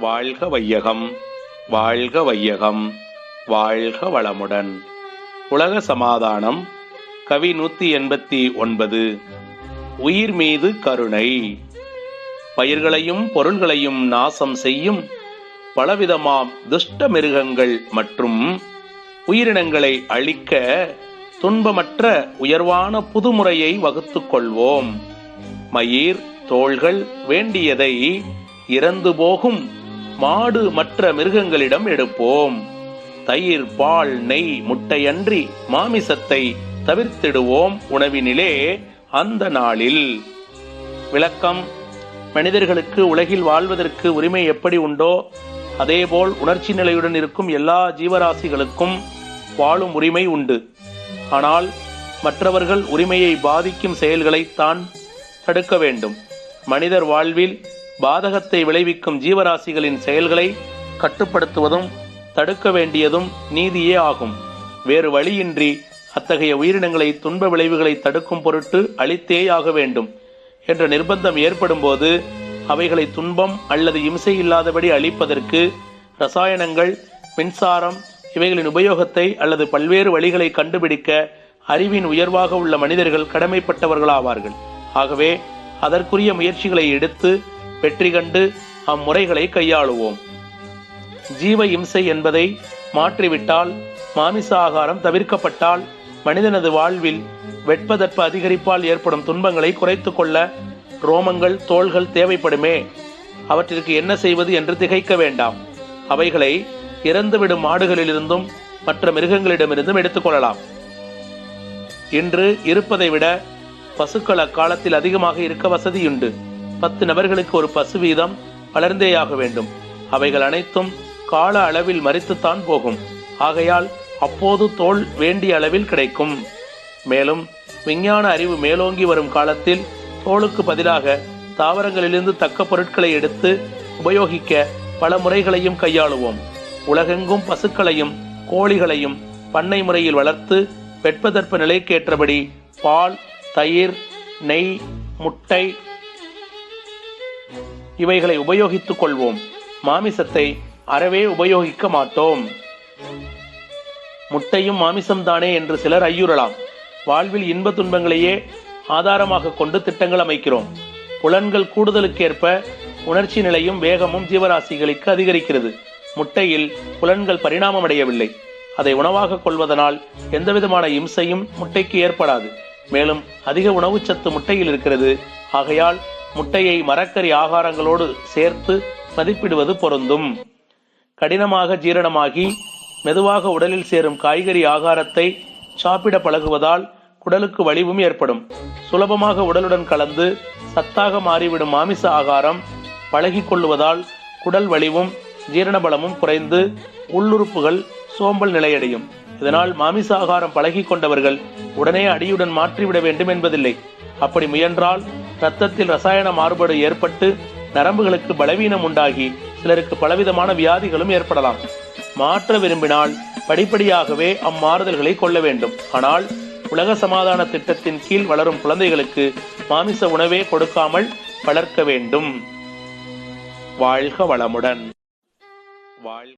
வாழ்க வையகம் வாழ்க வையகம் வாழ்க வளமுடன். உலக சமாதானம் கவி நூத்தி எண்பத்தி ஒன்பது உயிர் மீது கருணை. பயிர்களையும் பொருள்களையும் நாசம் செய்யும் பலவிதமாம் துஷ்ட மிருகங்கள் மற்றும் உயிரினங்களை அழிக்க துன்பமற்ற உயர்வான புதுமுறையை வகுத்து கொள்வோம். மயிர் தோள்கள் வேண்டியதை இறந்து போகும் மாடு மற்ற மிருகங்களிடம் எடுப்போம். தயிர் பால் நெய் முட்டையன்றி மாமிசத்தை தவிர்த்திடுவோம் உணவினிலே அந்த நாளில். விளக்கம் மனிதர்களுக்கு உலகில் வாழ்வதற்கு உரிமை எப்படி உண்டோ அதேபோல் உணர்ச்சி நிலையுடன் இருக்கும் எல்லா ஜீவராசிகளுக்கும் வாழும் உரிமை உண்டு. ஆனால் மற்றவர்கள் உரிமையை பாதிக்கும் செயல்களை தான் தடுக்க வேண்டும். மனிதர் வாழ்வில் பாதகத்தை விளைவிக்கும் ஜீவராசிகளின் செயல்களை கட்டுப்படுத்துவதும் தடுக்க வேண்டியதும் நீதியே ஆகும். வேறு வழியின்றி அத்தகைய உயிரினங்களை துன்ப விளைவுகளை தடுக்கும் பொருட்டு அழித்தேயாக வேண்டும் என்ற நிர்பந்தம் ஏற்படும்போது அவைகளை துன்பம் அல்லது இம்சை இல்லாதபடி அழிப்பதற்கு ரசாயனங்கள் மின்சாரம் இவைகளின் உபயோகத்தை அல்லது பல்வேறு வழிகளை கண்டுபிடிக்க அறிவின் உயர்வாக உள்ள மனிதர்கள் கடமைப்பட்டவர்களாவார்கள். ஆகவே அதற்குரிய முயற்சிகளை எடுத்து வெற்றி கண்டு அம்முறைகளை கையாளுவோம். ஜீவ இம்சை என்பதை மாற்றிவிட்டால் மாமிச ஆகாரம் தவிர்க்கப்பட்டால் மனிதனது வாழ்வில் வெட்பதற்ப அதிகரிப்பால் ஏற்படும் துன்பங்களை குறைத்து கொள்ள ரோமங்கள் தோள்கள் தேவைப்படுமே. அவற்றிற்கு என்ன செய்வது என்று திகைக்க வேண்டாம். அவைகளை இறந்துவிடும் மாடுகளிலிருந்தும் மற்ற மிருகங்களிடமிருந்தும் எடுத்துக்கொள்ளலாம் இன்று இருப்பதை விட பசுக்கள் அக்காலத்தில் அதிகமாக இருக்க வசதியுண்டு. பத்து நபர்களுக்கு ஒரு பசு வீதம் வளர்ந்தேயாக வேண்டும். அவைகள் அனைத்தும் கால அளவில் மறித்துத்தான் போகும். ஆகையால் அப்போது தோல் வேண்டிய அளவில் கிடைக்கும். மேலும் விஞ்ஞான அறிவு மேலோங்கி வரும் காலத்தில் தோலுக்கு பதிலாக தாவரங்களிலிருந்து தக்க பொருட்களை எடுத்து உபயோகிக்க பல முறைகளையும் கையாளுவோம். உலகெங்கும் பசுக்களையும் கோழிகளையும் பண்ணை முறையில் வளர்த்து வெட்பதற்ப நிலைக்கேற்றபடி பால் தயிர் நெய் முட்டை இவைகளை உபயோகித்துக் கொள்வோம். மாமிசத்தை அறவே உபயோகிக்க மாட்டோம். முட்டையும் மாமிசம்தானே என்று சிலர் ஐயுறலாம். வாழ்வில் இன்ப துன்பங்களையே ஆதாரமாக கொண்டு திட்டங்கள் அமைக்கிறோம். புலன்கள் கூடுதலுக்கேற்ப உணர்ச்சி நிலையும் வேகமும் ஜீவராசிகளுக்கு அதிகரிக்கிறது. முட்டையில் புலன்கள் பரிணாமமடையவில்லை. அதை உணவாக கொள்வதனால் எந்தவிதமான இம்சையும் முட்டைக்கு ஏற்படாது. மேலும் அதிக உணவுச்சத்து முட்டையில் இருக்கிறது. ஆகையால் முட்டையை மரக்கறி ஆகாரங்களோடு சேர்த்து மதிப்பிடுவது பொருந்தும். கடினமாக ஜீரணமாகி மெதுவாக உடலில் சேரும் காய்கறி ஆகாரத்தை சாப்பிட பழகுவதால் குடலுக்கு வலிவும் ஏற்படும். சுலபமாக உடலுடன் கலந்து சத்தாக மாறிவிடும் மாமிச ஆகாரம் பழகி கொள்ளுவதால் குடல் வலிவும் ஜீரண பலமும் குறைந்து உள்ளுறுப்புகள் சோம்பல் நிலையடையும். இதனால் மாமிச ஆகாரம் பழகி கொண்டவர்கள் உடனே அடியுடன் மாற்றிவிட வேண்டும் என்பதில்லை. அப்படி முயன்றால் ரத்தத்தில் ரசாயன மாறுபாடு ஏற்பட்டு நரம்புகளுக்கு பலவீனம் உண்டாகி சிலருக்கு பலவிதமான வியாதிகளும் ஏற்படலாம். மாற்ற விரும்பினால் படிப்படியாகவே அம்மாறுதல்களை கொள்ள வேண்டும். ஆனால் உலக சமாதான திட்டத்தின் கீழ் வளரும் குழந்தைகளுக்கு மாமிச உணவே கொடுக்காமல் வளர்க்க வேண்டும். வாழ்க வளமுடன். வாழ்